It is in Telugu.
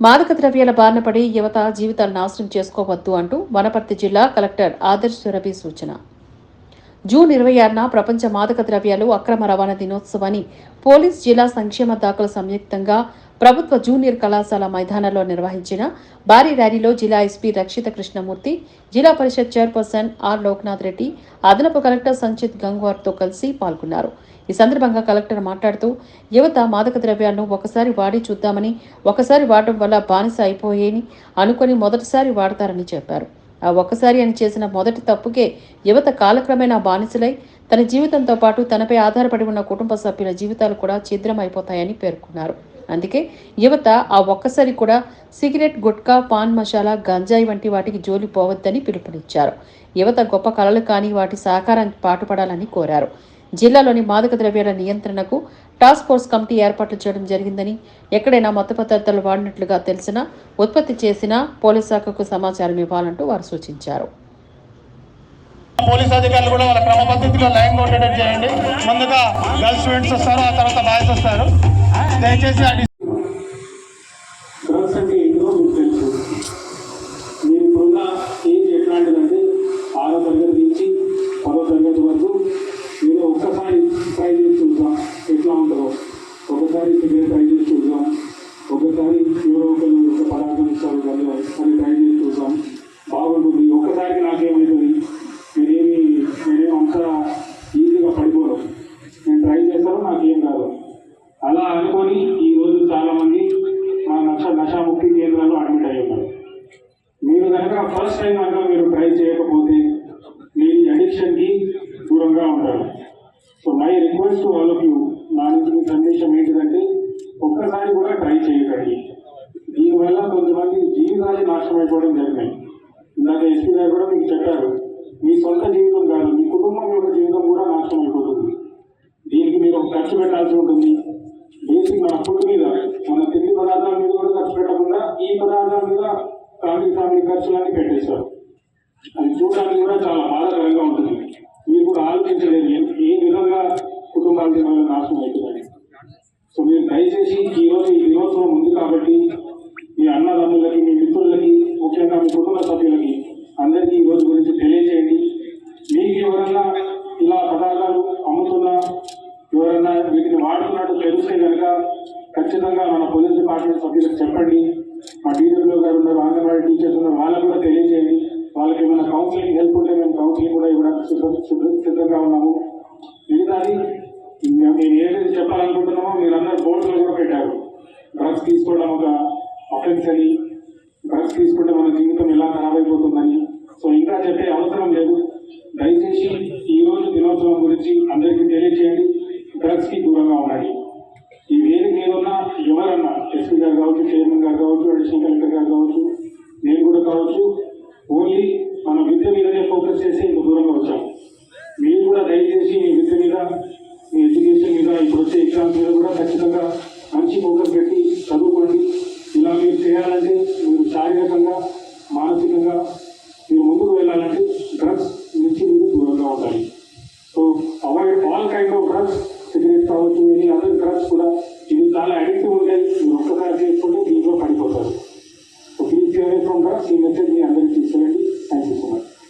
మాదక ద్రవ్యాల బారిన పడి యువత జీవితాలు నాశనం చేసుకోవద్దు అంటూ వనపర్తి జిల్లా కలెక్టర్ ఆదర్శ్ సురభి సూచన. జూన్ ఇరవై ఆరున ప్రపంచ మాదక ద్రవ్యాలు అక్రమ రవాణా దినోత్సవాన్ని పోలీస్ జిల్లా సంక్షేమ దాఖలు సంయుక్తంగా ప్రభుత్వ జూనియర్ కళాశాల మైదానంలో నిర్వహించిన భారీ ర్యాలీలో జిల్లా SP Rakshita Krishnamurthy Zilla Parishad chairperson R Loknath Reddy అదనపు కలెక్టర్ సంచిత్ గంగ్వార్తో కలిసి పాల్గొన్నారు. ఈ సందర్భంగా కలెక్టర్ మాట్లాడుతూ యువత మాదక ద్రవ్యాలను ఒకసారి వాడి చూద్దామని ఒకసారి వాడటం వల్ల బానిస అయిపోయేని అనుకొని మొదటిసారి వాడతారని చెప్పారు. ఆ ఒక్కసారి అని చేసిన మొదటి తప్పుకే యువత కాలక్రమేణా బానిసలై తన జీవితంతో పాటు తనపై ఆధారపడి ఉన్న కుటుంబ సభ్యుల జీవితాలు కూడా ఛిద్రం అయిపోతాయని పేర్కొన్నారు. అందుకే యువత ఆ ఒక్కసారి కూడా సిగరెట్ గుట్కా పాన్ మసాలా గంజాయి వంటి వాటికి జోలి పోవద్దని పిలుపునిచ్చారు. యువత గొప్ప కళలు కానీ వాటి సహకారానికి పాటుపడాలని కోరారు. జిల్లాలోని మాదక ద్రవ్యాల నియంత్రణకు టాస్క్ ఫోర్స్ కమిటీ ఏర్పాట్లు చేయడం జరిగిందని ఎక్కడైనా మత్తు పదార్థాలు వాడినట్లుగా తెలిసినా ఉత్పత్తి చేసినా పోలీస్ శాఖకు సమాచారం ఇవ్వాలంటూ వారు సూచించారు. పోలీస్ అధికారులు కూడా వాళ్ళ క్రమ పద్ధతిలో లైన్ ఉండేటట్టు చేయండి. ముందుగా గర్ల్స్ స్టూడెంట్స్ వస్తారు ఆ తర్వాత బాయ్స్ వస్తారు. దయచేసి ఒకసారి మీరు ట్రై చేసి చూద్దాం ఒకసారి ఎవరో ఒకరు ఒక పదార్థం ఇస్తారు కదా అని ట్రై చేసి చూద్దాం బాగుంటుంది. ఒక్కసారికి నాకేమవుతుంది? నేనేమి నేనేమి అంత ఈజీగా పడిపోను. నేను ట్రై చేస్తాను నాకేం కాదు అలా అనుకొని ఈ రోజు మా నష నషాముక్తి కేంద్రాల్లో అడ్మిట్ అయ్యి ఉన్నారు. మీరు కనుక ఫస్ట్ టైం కనుక మీరు ట్రై చేయకపోతే మీ అడిక్షన్కి దూరంగా ఉంటారు. So my request all of you నా నుంచి మీ సందేశం ఏంటిదంటే ఒక్కసారి కూడా ట్రై చేయకండి దీనివల్ల కొంతమంది జీవితాలు నాశనం జరిగినాయి. ఇందాక ఎస్పీ గారు కూడా మీకు చెప్పారు మీ సొంత జీవితం కాదు మీ కుటుంబం యొక్క జీవితం కూడా నాశనం అయిపోతుంది. దీనికి మీరు ఒక ఖర్చు పెట్టాల్సి ఉంటుంది. బేసిక్ మన ఫుడ్ మీద మన తిండి పదార్థాల మీద కూడా ఖర్చు పెట్టకుండా ఈ పదార్థాల మీద ఫ్యామిలీ ఫ్యామిలీ ఖర్చులన్నీ పెట్టేస్తారు అది చూడడానికి కూడా చాలా బాధాకరంగా ఉంటుంది. మీరు కూడా ఆలోచించలేదు ఏ విధంగా కుటుంబాల జీవనాలు నాశనం అవుతున్నాయి సో మీరు దయచేసి ఈ రోజు ఈ దినోత్సవం ఉంది కాబట్టి మీ అన్నదమ్ములకి మీ మిత్రులకి ముఖ్యంగా మీ కుటుంబ సభ్యులకి అందరికీ ఈ రోజు గురించి తెలియజేయండి మీకు ఎవరన్నా ఇలా పదార్థాలు అమ్ముతున్నా ఎవరైనా వీటిని వాడుతున్నట్టు తెలిస్తే కనుక ఖచ్చితంగా మన పోలీస్ డిపార్ట్మెంట్ సభ్యులకు చెప్పండి. మా డీడబ్ల్యూ గారు ఉన్నారు అంగన్వాడీ టీచర్స్ ఉన్నారు వాళ్ళకు కూడా తెలియజేయండి. వాళ్ళకి ఏమైనా కౌన్సిలింగ్ హెల్ప్ ఉంటే మేము కౌన్సిలింగ్ కూడా ఇవ్వడానికి సిద్ధ- సిద్ధంగా ఉన్నాము. మిగతాది మేము మేము ఏదైతే చెప్పాలనుకుంటున్నామో మీరందరూ బోర్డులో కూడా పెట్టారు. డ్రగ్స్ తీసుకోవడం ఒక అఫెన్స్ అని డ్రగ్స్ తీసుకుంటే మన జీవితం ఎలా ఖరాబ్ అయిపోతుందని సో ఇంకా చెప్పే అవసరం లేదు. దయచేసి ఈరోజు దినోత్సవం గురించి అందరికీ తెలియజేయండి. చైర్మన్ గారు కావచ్చు అడిషనల్ కలెక్టర్ గారు కావచ్చు నేను కూడా కావచ్చు ఓన్లీ మన విద్య మీదనే ఫోకస్ చేసి ఇంత దూరంగా వచ్చాం